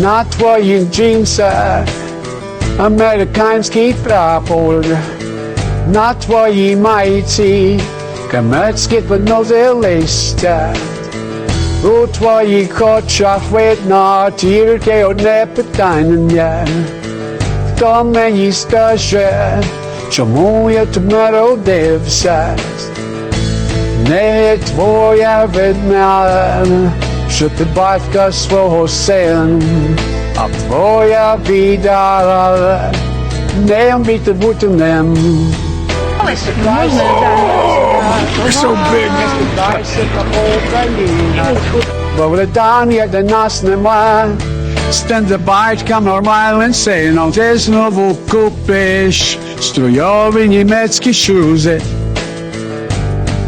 Not for jeńca amerykański prapor, na twojej majci, kamerckie podnoże liścia. У твоїх очах видно тільки одне питання. Хто мені скаже, чому я тут народився? Не твоя вина, що ти батька свого сина, а твоя біда, не вміти бути ним. You're so big. Over down yet the nas nemá. Sten bajt kam normalen sen on też znowu kupisz strojowy niemiecki szuzy.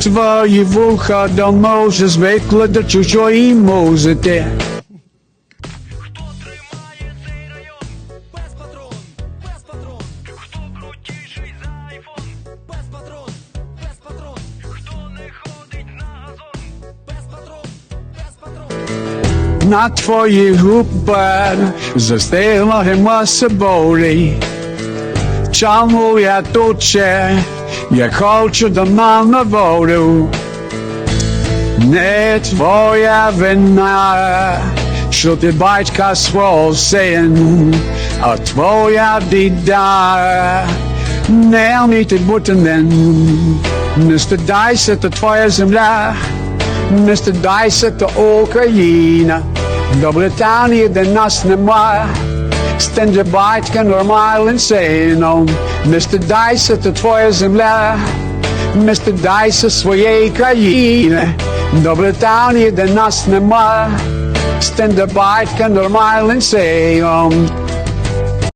Twoje wucha do może zwykle do czuczoi muzyki. На твоїх губах застигла гримаса болі. Чому я тут ще, я хочу до на волю. Не твоя вина, що ти батька свого син, а твоя біда, не вміти бути ним. Не стидайся, то твоя земля, не стидайся, то Україна. До Британії, де нас нема, стенде батька нормальним сином. Не стидайся, то твоя земля, не стидайся своєї країни. До Британії, де нас нема, стенде батька нормальним сином.